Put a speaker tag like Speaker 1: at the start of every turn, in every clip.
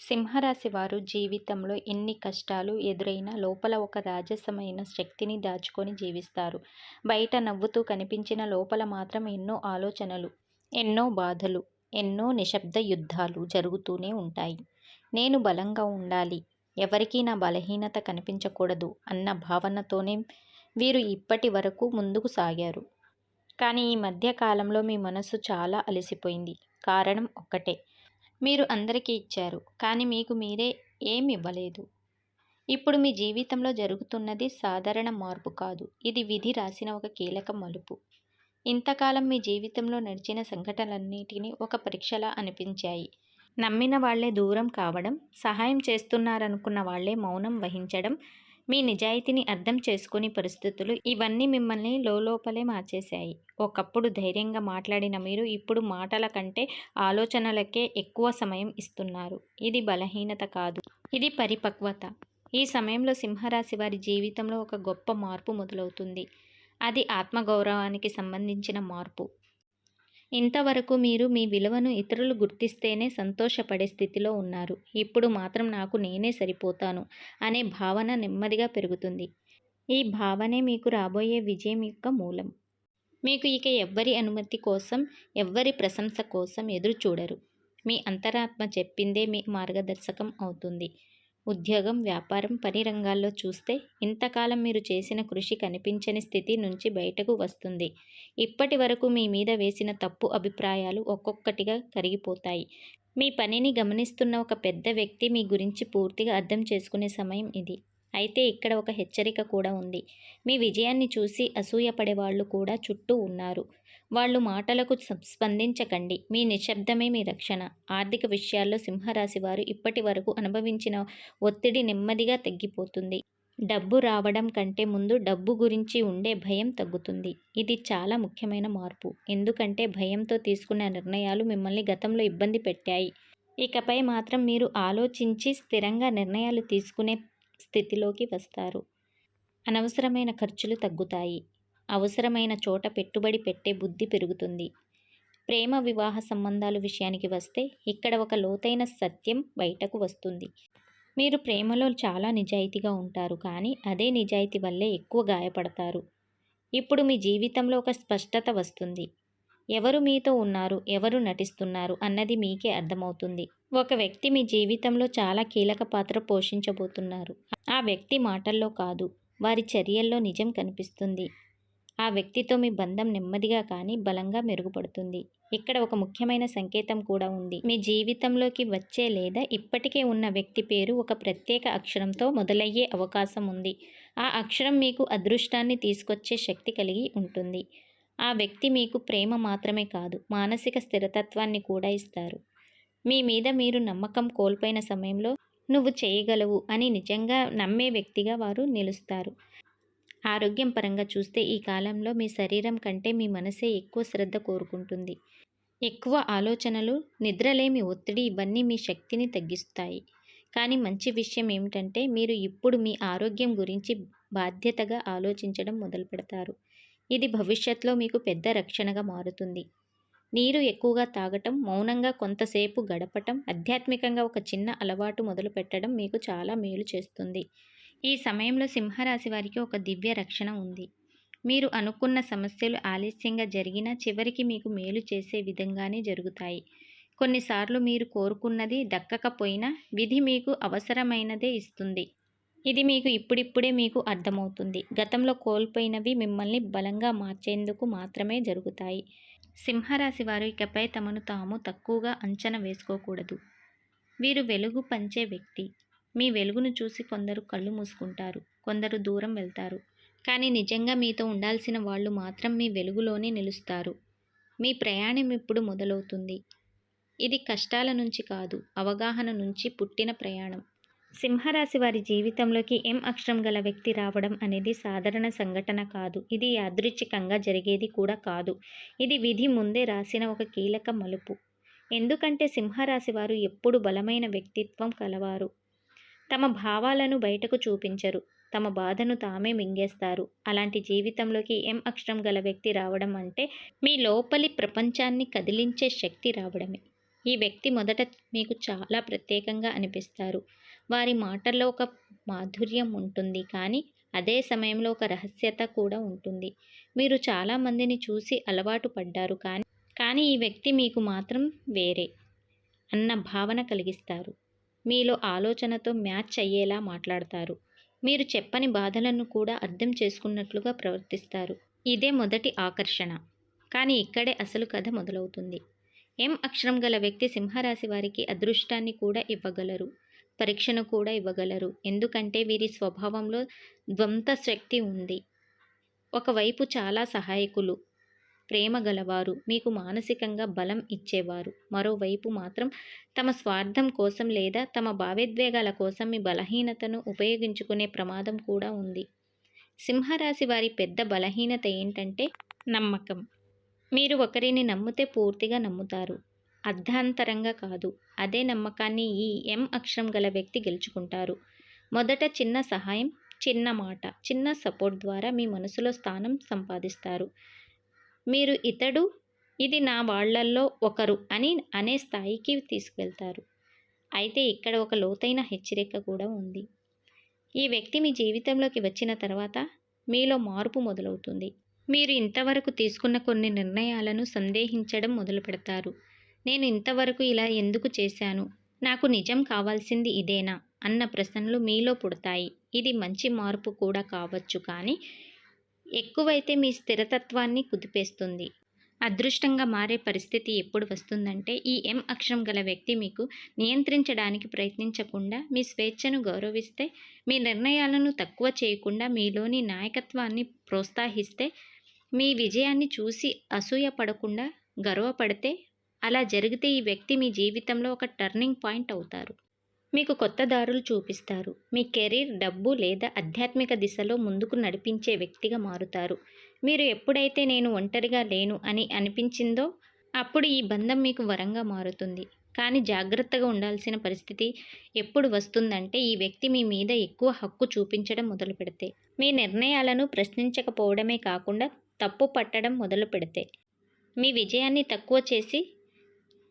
Speaker 1: సింహరాశి వారు జీవితంలో ఎన్ని కష్టాలు ఎదురైనా లోపల ఒక రాజసమైన శక్తిని దాచుకొని జీవిస్తారు. బయట నవ్వుతూ కనిపించిన లోపల మాత్రం ఎన్నో ఆలోచనలు ఎన్నో బాధలు ఎన్నో నిశ్శబ్ద యుద్ధాలు జరుగుతూనే ఉంటాయి. నేను బలంగా ఉండాలి ఎవరికీ నా బలహీనత కనిపించకూడదు అన్న భావనతోనే వీరు ఇప్పటి వరకు ముందుకు సాగారు. కానీ ఈ మధ్య కాలంలో మీ మనసు చాలా అలసిపోయింది. కారణం ఒక్కటే మీరు అందరికీ ఇచ్చారు కానీ మీకు మీరే ఏమి ఇవ్వలేదు. ఇప్పుడు మీ జీవితంలో జరుగుతున్నది సాధారణ మార్పు కాదు. ఇది విధి రాసిన ఒక కీలక మలుపు. ఇంతకాలం మీ జీవితంలో నడిచిన సంఘటనలన్నిటినీ ఒక పరీక్షలా అనిపించాయి. నమ్మిన వాళ్ళే దూరం కావడం సహాయం చేస్తున్నారనుకున్న వాళ్ళే మౌనం వహించడం మీ నిజాయితీని అర్థం చేసుకుని పరిస్థితులు ఇవన్నీ మిమ్మల్ని లోపలే మార్చేశాయి. ఒకప్పుడు ధైర్యంగా మాట్లాడిన మీరు ఇప్పుడు మాటల కంటే ఆలోచనలకే ఎక్కువ సమయం ఇస్తున్నారు. ఇది బలహీనత కాదు. ఇది పరిపక్వత. ఈ సమయంలో సింహరాశి వారి జీవితంలో ఒక గొప్ప మార్పు మొదలవుతుంది. అది ఆత్మగౌరవానికి సంబంధించిన మార్పు. ఇంతవరకు మీరు మీ విలువను ఇతరులు గుర్తిస్తేనే సంతోషపడే స్థితిలో ఉన్నారు. ఇప్పుడు మాత్రం నాకు నేనే సరిపోతాను అనే భావన నెమ్మదిగా పెరుగుతుంది. ఈ భావనే మీకు రాబోయే విజయం యొక్క మూలం. మీకు ఇక ఎవ్వరి అనుమతి కోసం ఎవ్వరి ప్రశంస కోసం ఎదురు చూడరు మీ అంతరాత్మ చెప్పిందే మీ మార్గదర్శకం అవుతుంది. ఉద్యోగం వ్యాపారం పని రంగాల్లో చూస్తే ఇంతకాలం మీరు చేసిన కృషి కనిపించని స్థితి నుంచి బయటకు వస్తుంది. ఇప్పటి వరకు మీ మీద వేసిన తప్పు అభిప్రాయాలు ఒక్కొక్కటిగా కరిగిపోతాయి. మీ పనిని గమనిస్తున్న ఒక పెద్ద వ్యక్తి మీ గురించి పూర్తిగా అర్థం చేసుకునే సమయం ఇది. అయితే ఇక్కడ ఒక హెచ్చరిక కూడా ఉంది. మీ విజయాన్ని చూసి అసూయపడే వాళ్ళు కూడా చుట్టూ ఉన్నారు. వాళ్ళు మాటలకు స్పందించకండి. మీ నిశ్శబ్దమే మీ రక్షణ. ఆర్థిక విషయాల్లో సింహరాశి వారు ఇప్పటి వరకు అనుభవించిన ఒత్తిడి నెమ్మదిగా తగ్గిపోతుంది. డబ్బు రావడం కంటే ముందు డబ్బు గురించి ఉండే భయం తగ్గుతుంది. ఇది చాలా ముఖ్యమైన మార్పు. ఎందుకంటే భయంతో తీసుకున్న నిర్ణయాలు మిమ్మల్ని గతంలో ఇబ్బంది పెట్టాయి. ఇకపై మాత్రం మీరు ఆలోచించి స్థిరంగా నిర్ణయాలు తీసుకునే స్థితిలోకి వస్తారు. అనవసరమైన ఖర్చులు తగ్గుతాయి. అవసరమైన చోట పెట్టుబడి పెట్టే బుద్ధి పెరుగుతుంది. ప్రేమ వివాహ సంబంధాలు విషయానికి వస్తే ఇక్కడ ఒక లోతైన సత్యం బయటకు వస్తుంది. మీరు ప్రేమలో చాలా నిజాయితీగా ఉంటారు కానీ అదే నిజాయితీ వల్లే ఎక్కువ గాయపడతారు. ఇప్పుడు మీ జీవితంలో ఒక స్పష్టత వస్తుంది. ఎవరు మీతో ఉన్నారు ఎవరు నటిస్తున్నారు అన్నది మీకే అర్థమవుతుంది. ఒక వ్యక్తి మీ జీవితంలో చాలా కీలక పాత్ర పోషించబోతున్నారు. ఆ వ్యక్తి మాటల్లో కాదు వారి చర్యల్లో నిజం కనిపిస్తుంది. ఆ వ్యక్తితో మీ బంధం నెమ్మదిగా కానీ బలంగా మెరుగుపడుతుంది. ఇక్కడ ఒక ముఖ్యమైన సంకేతం కూడా ఉంది. మీ జీవితంలోకి వచ్చే లేదా ఇప్పటికే ఉన్న వ్యక్తి పేరు ఒక ప్రత్యేక అక్షరంతో మొదలయ్యే అవకాశం ఉంది. ఆ అక్షరం మీకు అదృష్టాన్ని తీసుకొచ్చే శక్తి కలిగి ఉంటుంది. ఆ వ్యక్తి మీకు ప్రేమ మాత్రమే కాదు మానసిక స్థిరతత్వాన్ని కూడా ఇస్తారు. మీ మీద మీరు నమ్మకం కోల్పోయిన సమయంలో నువ్వు చేయగలవు అని నిజంగా నమ్మే వ్యక్తిగా వారు నిలుస్తారు. ఆరోగ్యం పరంగా చూస్తే ఈ కాలంలో మీ శరీరం కంటే మీ మనసే ఎక్కువ శ్రద్ధ కోరుకుంటుంది. ఎక్కువ ఆలోచనలు నిద్రలేమి ఒత్తిడి ఇవన్నీ మీ శక్తిని తగ్గిస్తాయి. కానీ మంచి విషయం ఏమిటంటే మీరు ఇప్పుడు మీ ఆరోగ్యం గురించి బాధ్యతగా ఆలోచించడం మొదలు పెడతారు. ఇది భవిష్యత్తులో మీకు పెద్ద రక్షణగా మారుతుంది. నీరు ఎక్కువగా తాగటం మౌనంగా కొంతసేపు గడపటం ఆధ్యాత్మికంగా ఒక చిన్న అలవాటు మొదలు పెట్టడం మీకు చాలా మేలు చేస్తుంది. ఈ సమయంలో సింహరాశి వారికి ఒక దివ్య రక్షణ ఉంది. మీరు అనుకున్న సమస్యలు ఆలస్యంగా జరిగినా చివరికి మీకు మేలు చేసే విధంగానే జరుగుతాయి. కొన్నిసార్లు మీరు కోరుకున్నది దక్కకపోయినా విధి మీకు అవసరమైనదే ఇస్తుంది. ఇది మీకు ఇప్పుడిప్పుడే మీకు అర్థమవుతుంది. గతంలో కోల్పోయినవి మిమ్మల్ని బలంగా మార్చేందుకు మాత్రమే జరుగుతాయి. సింహరాశి వారు ఇకపై తమను తాము తక్కువగా అంచనా వేసుకోకూడదు. వీరు వెలుగు పంచే వ్యక్తి. మీ వెలుగును చూసి కొందరు కళ్ళు మూసుకుంటారు కొందరు దూరం వెళ్తారు. కానీ నిజంగా మీతో ఉండాల్సిన వాళ్ళు మాత్రం మీ వెలుగులోనే నిలుస్తారు. మీ ప్రయాణం ఇప్పుడు మొదలవుతుంది. ఇది కష్టాల నుంచి కాదు అవగాహన నుంచి పుట్టిన ప్రయాణం. సింహరాశి వారి జీవితంలోకి ఎం అక్షరం గల వ్యక్తి రావడం అనేది సాధారణ సంఘటన కాదు. ఇది యాదృచ్ఛికంగా జరిగేది కూడా కాదు. ఇది విధి ముందే రాసిన ఒక కీలక మలుపు. ఎందుకంటే సింహరాశి వారు ఎప్పుడు బలమైన వ్యక్తిత్వం కలవారు. తమ భావాలను బయటకు చూపించరు. తమ బాధను తామే మింగేస్తారు. అలాంటి జీవితంలోకి ఎం అక్షరం గల వ్యక్తి రావడం అంటే మీ లోపలి ప్రపంచాన్ని కదిలించే శక్తి రావడమే. ఈ వ్యక్తి మొదట మీకు చాలా ప్రత్యేకంగా అనిపిస్తారు. వారి మాటల్లో ఒక మాధుర్యం ఉంటుంది కానీ అదే సమయంలో ఒక రహస్యత కూడా ఉంటుంది. మీరు చాలామందిని చూసి అలవాటు పడ్డారు కానీ కానీ ఈ వ్యక్తి మీకు మాత్రం వేరే అన్న భావన కలిగిస్తారు. మీలో ఆలోచనతో మ్యాచ్ అయ్యేలా మాట్లాడతారు. మీరు చెప్పని బాధలను కూడా అర్థం చేసుకున్నట్లుగా ప్రవర్తిస్తారు. ఇదే మొదటి ఆకర్షణ. కానీ ఇక్కడే అసలు కథ మొదలవుతుంది. ఎం అక్షరం గల వ్యక్తి సింహరాశి వారికి అదృష్టాన్ని కూడా ఇవ్వగలరు. పరీక్షను కూడా ఇవ్వగలరు. ఎందుకంటే వీరి స్వభావంలో ద్వంత శక్తి ఉంది. ఒకవైపు చాలా సహాయకులు. ప్రేమ గలవారు మీకు మానసికంగా బలం ఇచ్చేవారు. మరోవైపు మాత్రం తమ స్వార్థం కోసం లేదా తమ భావోద్వేగాల కోసం మీ బలహీనతను ఉపయోగించుకునే ప్రమాదం కూడా ఉంది. సింహరాశి వారి పెద్ద బలహీనత ఏంటంటే నమ్మకం. మీరు ఒకరిని నమ్మితే పూర్తిగా నమ్ముతారు. అర్ధాంతరంగా కాదు అదే నమ్మకాన్ని ఈ ఎం అక్షరం గల వ్యక్తి గెలుచుకుంటారు. మొదట చిన్న సహాయం చిన్న మాట చిన్న సపోర్ట్ ద్వారా మీ మనసులో స్థానం సంపాదిస్తారు. మీరు ఇతడు ఇది నా వాళ్ళల్లో ఒకరు అని అనే స్థాయికి తీసుకువెళ్తారు అయితే ఇక్కడ ఒక లోతైన హెచ్చరిక కూడా ఉంది. ఈ వ్యక్తి మీ జీవితంలోకి వచ్చిన తర్వాత మీలో మార్పు మొదలవుతుంది. మీరు ఇంతవరకు తీసుకున్న కొన్ని నిర్ణయాలను సందేహించడం మొదలు పెడతారు నేను ఇంతవరకు ఇలా ఎందుకు చేశాను? నాకు నిజం కావాల్సింది ఇదేనా? అన్న ప్రశ్నలు మీలో పుడతాయి. ఇది మంచి మార్పు కూడా కావచ్చు కానీ ఎక్కువైతే మీ స్థిరతత్వాన్ని కుదిపేస్తుంది. అదృష్టంగా మారే పరిస్థితి ఎప్పుడు వస్తుందంటే ఈ ఎం అక్షరం గల వ్యక్తి మీకు నియంత్రించడానికి ప్రయత్నించకుండా మీ స్వేచ్ఛను గౌరవిస్తే మీ నిర్ణయాలను తక్కువ చేయకుండా మీలోని నాయకత్వాన్ని ప్రోత్సహిస్తే మీ విజయాన్ని చూసి అసూయ పడకుండా గర్వపడితే అలా జరిగితే ఈ వ్యక్తి మీ జీవితంలో ఒక టర్నింగ్ పాయింట్ అవుతారు. మీకు కొత్త దారులు చూపిస్తారు. మీ కెరీర్ డబ్బు లేదా ఆధ్యాత్మిక దిశలో ముందుకు నడిపించే వ్యక్తిగా మారుతారు. మీరు ఎప్పుడైతే నేను ఒంటరిగా లేను అని అనిపించిందో అప్పుడు ఈ బంధం మీకు వరంగా మారుతుంది. కానీ జాగ్రత్తగా ఉండాల్సిన పరిస్థితి ఎప్పుడు వస్తుందంటే ఈ వ్యక్తి మీ మీద ఎక్కువ హక్కు చూపించడం మొదలు పెడితే. మీ నిర్ణయాలను ప్రశ్నించకపోవడమే కాకుండా తప్పు పట్టడం మొదలు పెడితే. మీ విజయాన్ని తక్కువ చేసి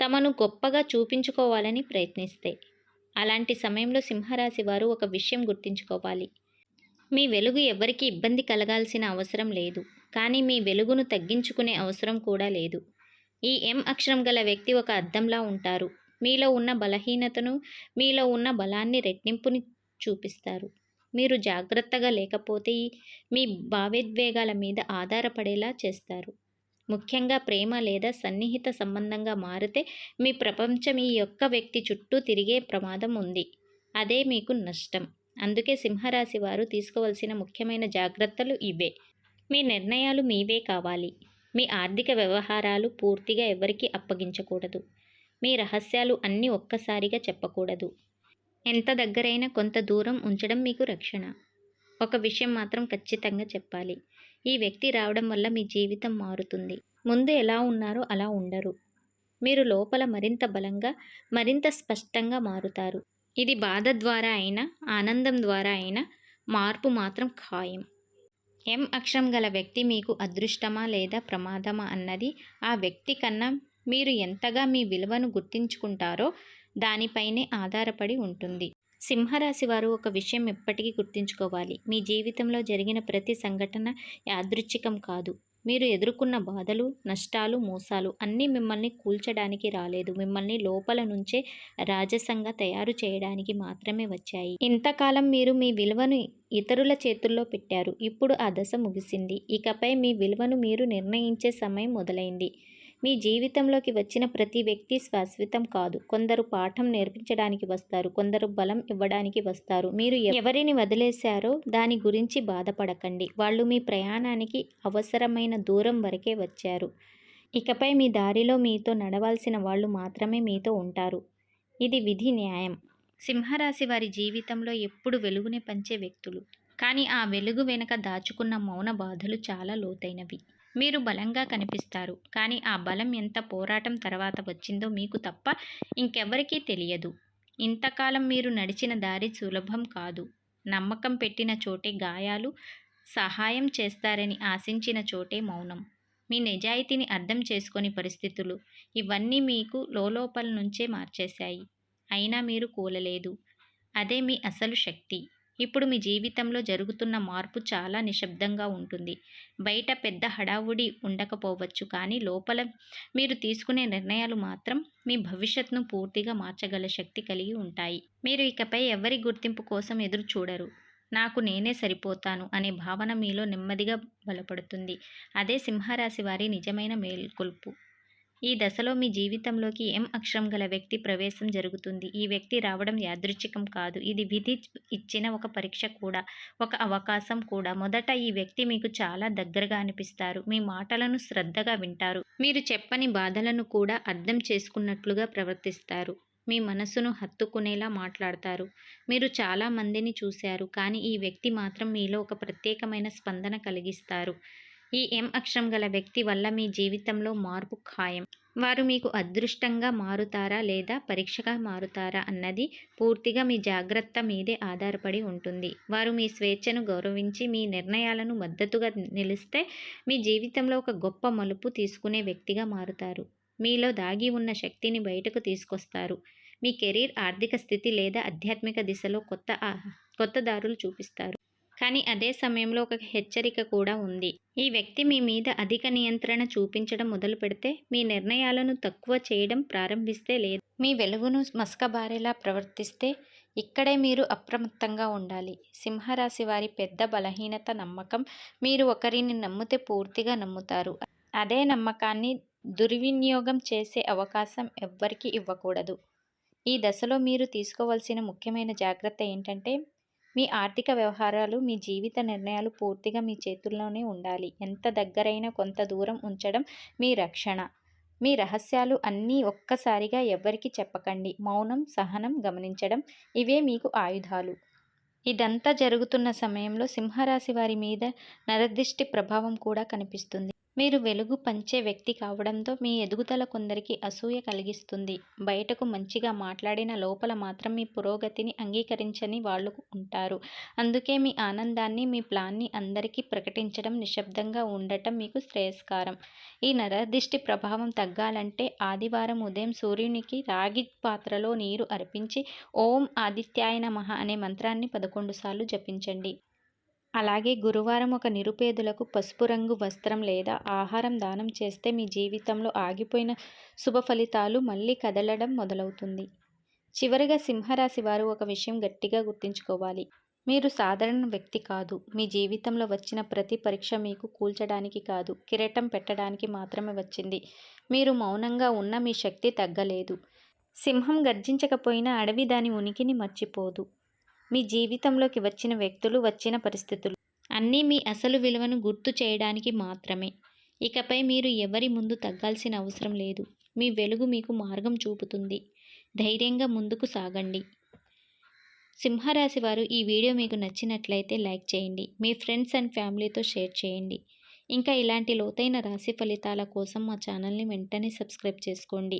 Speaker 1: తమను గొప్పగా చూపించుకోవాలని ప్రయత్నిస్తే. అలాంటి సమయంలో సింహరాశి వారు ఒక విషయం గుర్తుంచుకోవాలి. మీ వెలుగు ఎవరికి ఇబ్బంది కలగాల్సిన అవసరం లేదు. కానీ మీ వెలుగును తగ్గించుకునే అవసరం కూడా లేదు. ఈ ఎం అక్షరం గల వ్యక్తి ఒక అద్దంలా ఉంటారు. మీలో ఉన్న బలహీనతను మీలో ఉన్న బలాన్ని రెట్టింపుని చూపిస్తారు. మీరు జాగ్రత్తగా లేకపోతే మీ భావోద్వేగాల మీద ఆధారపడేలా చేస్తారు. ముఖ్యంగా ప్రేమ లేదా సన్నిహిత సంబంధంగా మారితే మీ ప్రపంచం ఈ యొక్క వ్యక్తి చుట్టూ తిరిగే ప్రమాదం ఉంది. అదే మీకు నష్టం. అందుకే సింహరాశి వారు తీసుకోవాల్సిన ముఖ్యమైన జాగ్రత్తలు ఇవే. మీ నిర్ణయాలు మీవే కావాలి. మీ ఆర్థిక వ్యవహారాలు పూర్తిగా ఎవరికీ అప్పగించకూడదు. మీ రహస్యాలు అన్నీ ఒక్కసారిగా చెప్పకూడదు. ఎంత దగ్గరైనా కొంత దూరం ఉంచడం మీకు రక్షణ. ఒక విషయం మాత్రం ఖచ్చితంగా చెప్పాలి. ఈ వ్యక్తి రావడం వల్ల మీ జీవితం మారుతుంది. ముందు ఎలా ఉన్నారో అలా ఉండరు. మీరు లోపల మరింత బలంగా మరింత స్పష్టంగా మారుతారు. ఇది బాధ ద్వారా అయినా ఆనందం ద్వారా అయినా మార్పు మాత్రం ఖాయం. ఎం అక్షరం గల వ్యక్తి మీకు అదృష్టమా లేదా ప్రమాదమా అన్నది ఆ వ్యక్తి కన్నా మీరు ఎంతగా మీ విలువను గుర్తించుకుంటారో దానిపైనే ఆధారపడి ఉంటుంది. సింహరాశి వారు ఒక విషయం ఎప్పటికీ గుర్తుంచుకోవాలి. మీ జీవితంలో జరిగిన ప్రతి సంఘటన యాదృచ్ఛికం కాదు. మీరు ఎదుర్కొన్న బాధలు నష్టాలు మోసాలు అన్నీ మిమ్మల్ని కూల్చడానికి రాలేదు. మిమ్మల్ని లోపల నుంచే రాజసంగా తయారు చేయడానికి మాత్రమే వచ్చాయి. ఇంతకాలం మీరు మీ విలువను ఇతరుల చేతుల్లో పెట్టారు. ఇప్పుడు ఆ దశ ముగిసింది. ఇకపై మీ విలువను మీరు నిర్ణయించే సమయం మొదలైంది. మీ జీవితంలోకి వచ్చిన ప్రతి వ్యక్తి శాశ్వతం కాదు. కొందరు పాఠం నేర్పించడానికి వస్తారు. కొందరు బలం ఇవ్వడానికి వస్తారు. మీరు ఎవరిని వదిలేశారో దాని గురించి బాధపడకండి. వాళ్ళు మీ ప్రయాణానికి అవసరమైన దూరం వరకే వచ్చారు. ఇకపై మీ దారిలో మీతో నడవాల్సిన వాళ్ళు మాత్రమే మీతో ఉంటారు. ఇది విధి న్యాయం. సింహరాశి వారి జీవితంలో ఎప్పుడు వెలుగుని పంచే వ్యక్తులు. కానీ ఆ వెలుగు వెనుక దాచుకున్న మౌన బాధలు చాలా లోతైనవి. మీరు బలంగా కనిపిస్తారు. కానీ ఆ బలం ఎంత పోరాటం తర్వాత వచ్చిందో మీకు తప్ప ఇంకెవ్వరికీ తెలియదు. ఇంతకాలం మీరు నడిచిన దారి సులభం కాదు. నమ్మకం పెట్టిన చోటే గాయాలు సహాయం చేస్తారని ఆశించిన చోటే మౌనం. మీ నిజాయితీని అర్థం చేసుకొని పరిస్థితులు ఇవన్నీ మీకు లోపల నుంచే మార్చేశాయి. అయినా మీరు కూలలేదు. అదే మీ అసలు శక్తి. ఇప్పుడు మీ జీవితంలో జరుగుతున్న మార్పు చాలా నిశ్శబ్దంగా ఉంటుంది. బయట పెద్ద హడావుడి ఉండకపోవచ్చు. కానీ లోపల మీరు తీసుకునే నిర్ణయాలు మాత్రం మీ భవిష్యత్తును పూర్తిగా మార్చగల శక్తి కలిగి ఉంటాయి. మీరు ఇకపై ఎవరి గుర్తింపు కోసం ఎదురు చూడరు నాకు నేనే సరిపోతాను అనే భావన మీలో నెమ్మదిగా బలపడుతుంది. అదే సింహరాశి వారి నిజమైన మేల్కొల్పు. ఈ దశలో మీ జీవితంలోకి ఎం అక్షరం గల వ్యక్తి ప్రవేశం జరుగుతుంది? ఈ వ్యక్తి రావడం యాదృచ్ఛికం కాదు. ఇది విధి ఇచ్చిన ఒక పరీక్ష కూడా ఒక అవకాశం కూడా. మొదట ఈ వ్యక్తి మీకు చాలా దగ్గరగా అనిపిస్తారు. మీ మాటలను శ్రద్ధగా వింటారు. మీరు చెప్పని బాధలను కూడా అర్థం చేసుకున్నట్లుగా ప్రవర్తిస్తారు. మీ మనసును హత్తుకునేలా మాట్లాడతారు. మీరు చాలా మందిని చూశారు. కానీ ఈ వ్యక్తి మాత్రం మీలో ఒక ప్రత్యేకమైన స్పందన కలిగిస్తారు. ఈ ఎం అక్షరం గల వ్యక్తి వల్ల మీ జీవితంలో మార్పు ఖాయం. వారు మీకు అదృష్టంగా మారుతారా లేదా పరీక్షగా మారుతారా అన్నది పూర్తిగా మీ జాగ్రత్త మీదే ఆధారపడి ఉంటుంది. వారు మీ స్వేచ్ఛను గౌరవించి మీ నిర్ణయాలను మద్దతుగా నిలిస్తే మీ జీవితంలో ఒక గొప్ప మలుపు తీసుకునే వ్యక్తిగా మారుతారు. మీలో దాగి ఉన్న శక్తిని బయటకు తీసుకొస్తారు. మీ కెరీర్ ఆర్థిక స్థితి లేదా ఆధ్యాత్మిక దిశలో కొత్త కొత్త దారులు చూపిస్తారు. కానీ అదే సమయంలో ఒక హెచ్చరిక కూడా ఉంది. ఈ వ్యక్తి మీ మీద అధిక నియంత్రణ చూపించడం మొదలు పెడితే మీ నిర్ణయాలను తక్కువ చేయడం ప్రారంభిస్తే లేదు. మీ వెలుగును మస్కబారేలా ప్రవర్తిస్తే ఇక్కడే మీరు అప్రమత్తంగా ఉండాలి. సింహరాశి వారి పెద్ద బలహీనత నమ్మకం మీరు ఒకరిని నమ్మితే పూర్తిగా నమ్ముతారు. అదే నమ్మకాన్ని దుర్వినియోగం చేసే అవకాశం ఎవ్వరికీ ఇవ్వకూడదు. ఈ దశలో మీరు తీసుకోవాల్సిన ముఖ్యమైన జాగ్రత్త ఏంటంటే మీ ఆర్థిక వ్యవహారాలు మీ జీవిత నిర్ణయాలు పూర్తిగా మీ చేతుల్లోనే ఉండాలి. ఎంత దగ్గరైనా కొంత దూరం ఉంచడం మీ రక్షణ. మీ రహస్యాలు అన్నీ ఒక్కసారిగా ఎవరికి చెప్పకండి. మౌనం సహనం గమనించడం ఇవే మీకు ఆయుధాలు. ఇదంతా జరుగుతున్న సమయంలో సింహరాశి వారి మీద నరదిష్టి ప్రభావం కూడా కనిపిస్తుంది. మీరు వెలుగు పంచే వ్యక్తి కావడంతో మీ ఎదుగుదల కొందరికి అసూయ కలిగిస్తుంది. బయటకు మంచిగా మాట్లాడిన లోపల మాత్రం మీ పురోగతిని అంగీకరించని వాళ్ళు ఉంటారు. అందుకే మీ ఆనందాన్ని మీ ప్లాన్ని అందరికీ ప్రకటించడం నిశ్శబ్దంగా ఉండటం మీకు శ్రేయస్కారం. ఈ నరదిష్టి ప్రభావం తగ్గాలంటే ఆదివారం ఉదయం సూర్యునికి రాగి పాత్రలో నీరు అర్పించి ఓం ఆదిత్యాయ నమః అనే మంత్రాన్ని పదకొండు సార్లు జపించండి. అలాగే గురువారం ఒక నిరుపేదలకు పసుపు రంగు వస్త్రం లేదా ఆహారం దానం చేస్తే మీ జీవితంలో ఆగిపోయిన శుభ ఫలితాలు మళ్ళీ కదలడం మొదలవుతుంది. చివరిగా సింహరాశి వారు ఒక విషయం గట్టిగా గుర్తుంచుకోవాలి. మీరు సాధారణ వ్యక్తి కాదు. మీ జీవితంలో వచ్చిన ప్రతి పరీక్ష మీకు కూల్చడానికి కాదు. కిరీటం పెట్టడానికి మాత్రమే వచ్చింది. మీరు మౌనంగా ఉన్న మీ శక్తి తగ్గలేదు. సింహం గర్జించకపోయినా అడవి దాని ఉనికిని మర్చిపోదు. మీ జీవితంలోకి వచ్చిన వ్యక్తులు వచ్చిన పరిస్థితులు. అన్నీ మీ అసలు విలువను గుర్తు చేయడానికి మాత్రమే. ఇకపై మీరు ఎవరి ముందు తగ్గాల్సిన అవసరం లేదు. మీ వెలుగు మీకు మార్గం చూపుతుంది. ధైర్యంగా ముందుకు సాగండి. సింహరాశి వారు ఈ వీడియో మీకు నచ్చినట్లయితే లైక్ చేయండి. మీ ఫ్రెండ్స్ అండ్ ఫ్యామిలీతో షేర్ చేయండి. ఇంకా ఇలాంటి లోతైన రాశి ఫలితాల కోసం మా ఛానల్ని వెంటనే సబ్స్క్రైబ్ చేసుకోండి.